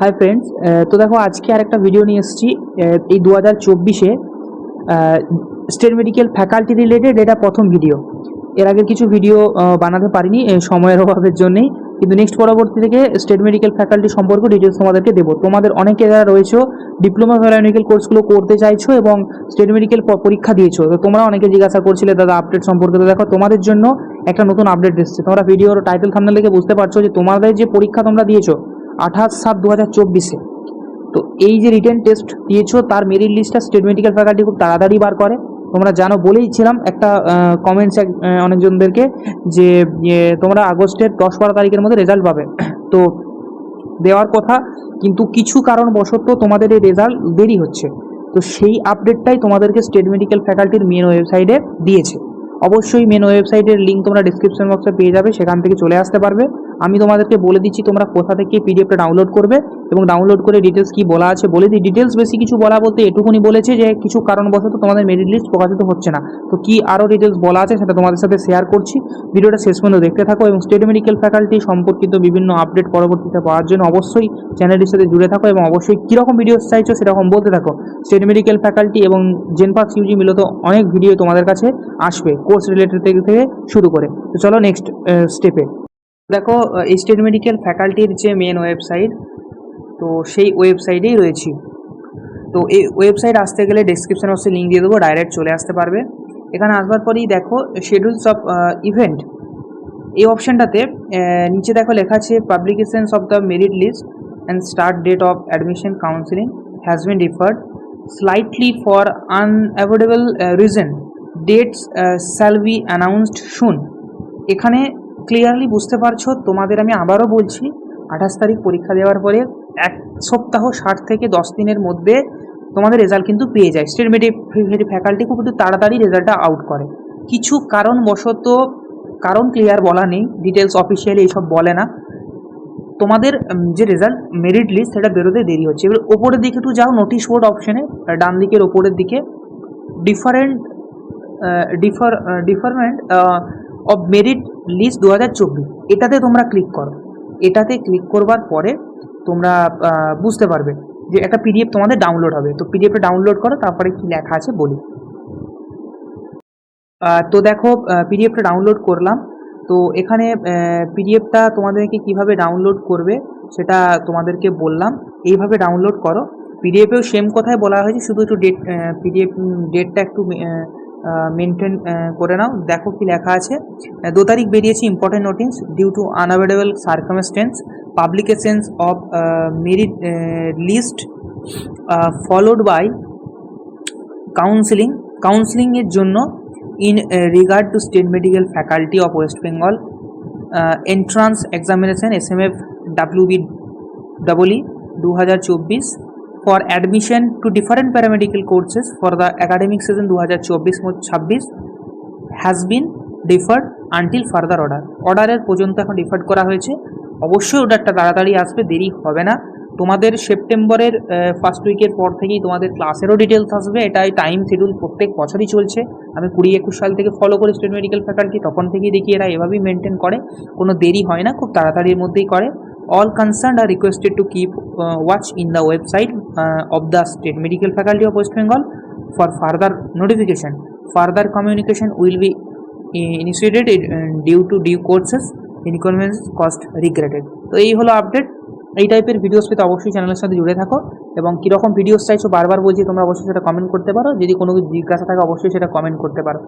Hi friends তো দেখো আজকে আর একটা ভিডিও নিয়ে এসেছি। এই দু হাজার চব্বিশে স্টেট মেডিকেল ফ্যাকাল্টি রিলেটেড এটা প্রথম ভিডিও এর আগে কিছু ভিডিও বানাতে পারিনি সময়ের অভাবের জন্যেই। কিন্তু নেক্সট পরবর্তী থেকে স্টেট মেডিকেল ফ্যাকাল্টি সম্পর্কে ডিটেলস তোমাদেরকে দেবো। তোমাদের অনেকে যারা রয়েছে ডিপ্লোমা প্যারামেডিক্যাল কোর্সগুলো করতে চাইছো এবং স্টেট মেডিকেল পরীক্ষা দিয়েছ, তো তোমরা অনেকে জিজ্ঞাসা করছিলে, দাদা আপডেট সম্পর্কে? তো দেখো, তোমাদের জন্য একটা নতুন আপডেট এসেছে। তোমরা ভিডিওর টাইটেল থামনে দেখে বুঝতে পারছ যে তোমাদের যে পরীক্ষা তোমরা দিয়েছ আঠাশ সাত দু হাজার চব্বিশে। তো এই যে রিটেন টেস্ট দিয়েছ, তার মেরিট লিস্টটা স্টেট মেডিকেল ফ্যাকাল্টি খুব তাড়াতাড়ি বার করে। তোমরা জানো বলেইছিলাম একটা কমেন্টস এক অনেকজনদেরকে যে তোমরা আগস্টের দশ বারো তারিখের মধ্যে রেজাল্ট পাবে। তো দেওয়ার কথা, কিন্তু কিছু কারণবশত তোমাদের এই রেজাল্ট দেরি হচ্ছে। তো সেই আপডেটটাই তোমাদেরকে স্টেট মেডিকেল ফ্যাকাল্টির মেন ওয়েবসাইটে দিয়েছে। অবশ্যই মেন ওয়েবসাইটের লিঙ্ক তোমরা ডিসক্রিপশন বক্সে পেয়ে যাবে, সেখান থেকে চলে আসতে পারবে। আমি তোমাদেরকে বলে দিচ্ছি, তোমরা কোথা থেকে পিডিএফটা ডাউনলোড করবে এবং ডাউনলোড করে ডিটেলস কি বলা আছে বলে দিই। ডিটেলস বেশি কিছু বলা বলতে এটুকুনি বলেছে যে, কিছু কারণবশত তোমাদের মেরিট লিস্ট প্রকাশিত হচ্ছে না। তো কি আরও ডিটেলস বলা আছে সেটা তোমাদের সাথে শেয়ার করছি। ভিডিওটা শেষ পর্যন্ত দেখতে থাকো এবং স্টেট মেডিকেল ফ্যাকাল্টি সম্পর্কিত বিভিন্ন আপডেট পরবর্তীতে পাওয়ার জন্য অবশ্যই চ্যানেলটির সাথে জুড়ে থাকো এবং অবশ্যই কীরকম ভিডিও চাইছো সেরকম বলতে থাকো। স্টেট মেডিকেল ফ্যাকাল্টি এবং জেনপাস ইউজি মিলত অনেক ভিডিও তোমাদের কাছে আসবে কোর্স রিলেটেড থেকে থেকে শুরু করে। তো চলো নেক্সট স্টেপে দেখো স্টেট মেডিকেল ফ্যাকাল্টির যে মেন ওয়েবসাইট তো সেই ওয়েবসাইটেই রয়েছি। তো এই ওয়েবসাইট আসতে গেলে ডিসক্রিপশন বক্সে লিঙ্ক দিয়ে দেবো ডাইরেক্ট চলে আসতে পারবে। এখানে আসবার পরেই দেখো শিডিউলস অফ ইভেন্ট এই অপশানটাতে নিচে দেখো লেখা আছে publications of the merit list and start date of admission counselling has been deferred slightly for unavoidable reason dates shall be announced soon এখানে ক্লিয়ারলি বুঝতে পারছ? তোমাদের আমি আবারও বলছি, আঠাশ তারিখ পরীক্ষা দেওয়ার পরে এক সপ্তাহ ষাট থেকে দশ দিনের মধ্যে তোমাদের রেজাল্ট কিন্তু পেয়ে যায়। স্টেট মেডি ফ্যাকাল্টি খুব একটু তাড়াতাড়ি রেজাল্টটা আউট করে। কিছু কারণবশত, কারণ ক্লিয়ার বলা নেই ডিটেলস অফিসিয়ালি এইসব বলে না। তোমাদের যে রেজাল্ট মেরিট লিস্ট সেটা বেরোতে দেরি হচ্ছে। এবার ওপরের দিকে একটু যাও নোটিশ বোর্ড অপশনে ডান দিকের ওপরের দিকে different differ deferment of merit list দু হাজার চব্বিশ। এটাতে তোমরা ক্লিক করো। এটাতে ক্লিক করবার পরে তোমরা বুঝতে পারবে যে একটা পিডিএফ তোমাদের ডাউনলোড হবে। তো পিডিএফটা ডাউনলোড করো, তারপরে কি লেখা আছে বলি। তো দেখো পিডিএফটা ডাউনলোড করলাম। তো এখানে পিডিএফটা তোমাদেরকে কীভাবে ডাউনলোড করবে সেটা তোমাদেরকে বললাম। এইভাবে ডাউনলোড করো। পিডিএফেও সেম কথাই বলা হয়েছে, শুধু একটু ডেট পিডিএফ ডেটটা একটু মেনটেন করে নাও। দেখো কি লেখা আছে। দু তারিখ বেরিয়েছে important notice due to unavoidable circumstances publications of merit list followed by counselling কাউন্সিলিংয়ের জন্য in regard to state medical faculty of West Bengal entrance examination S M F W B double E দু হাজার চব্বিশ। For admission to different paramedical courses for the academic session দু হাজার চব্বিশ ছাব্বিশ has been deferred until further order অর্ডারের পর্যন্ত এখন ডিফার্ড করা হয়েছে। অবশ্যই অর্ডারটা তাড়াতাড়ি আসবে, দেরি হবে না। তোমাদের সেপ্টেম্বরের ফার্স্ট উইকের পর থেকেই তোমাদের ক্লাসেরও ডিটেলস আসবে। এটাই টাইম শিডিউল প্রত্যেক বছরই চলছে। আমি কুড়ি একুশ সাল থেকে ফলো করি স্টেট মেডিকেল ফ্যাকাল্টি তখন থেকেই দেখি এরা এভাবেই মেনটেন করে। কোনো দেরি হয় না, খুব তাড়াতাড়ির মধ্যেই করে। All concern are requested to keep watch in the website of the state medical faculty of West Bengal for further notification further communication will be initiated due to due courses inconvenience caused regretted তো এই হলো update এই টাইপের videos পেতে অবশ্যই চ্যানেলের সাথে জুড়ে থাকো এবং কীরকম ভিডিওস চাইছো বারবার বলছি তোমরা অবশ্যই সেটা কমেন্ট করতে পারো। যদি কোনো জিজ্ঞাসা থাকে অবশ্যই সেটা কমেন্ট করতে পারো।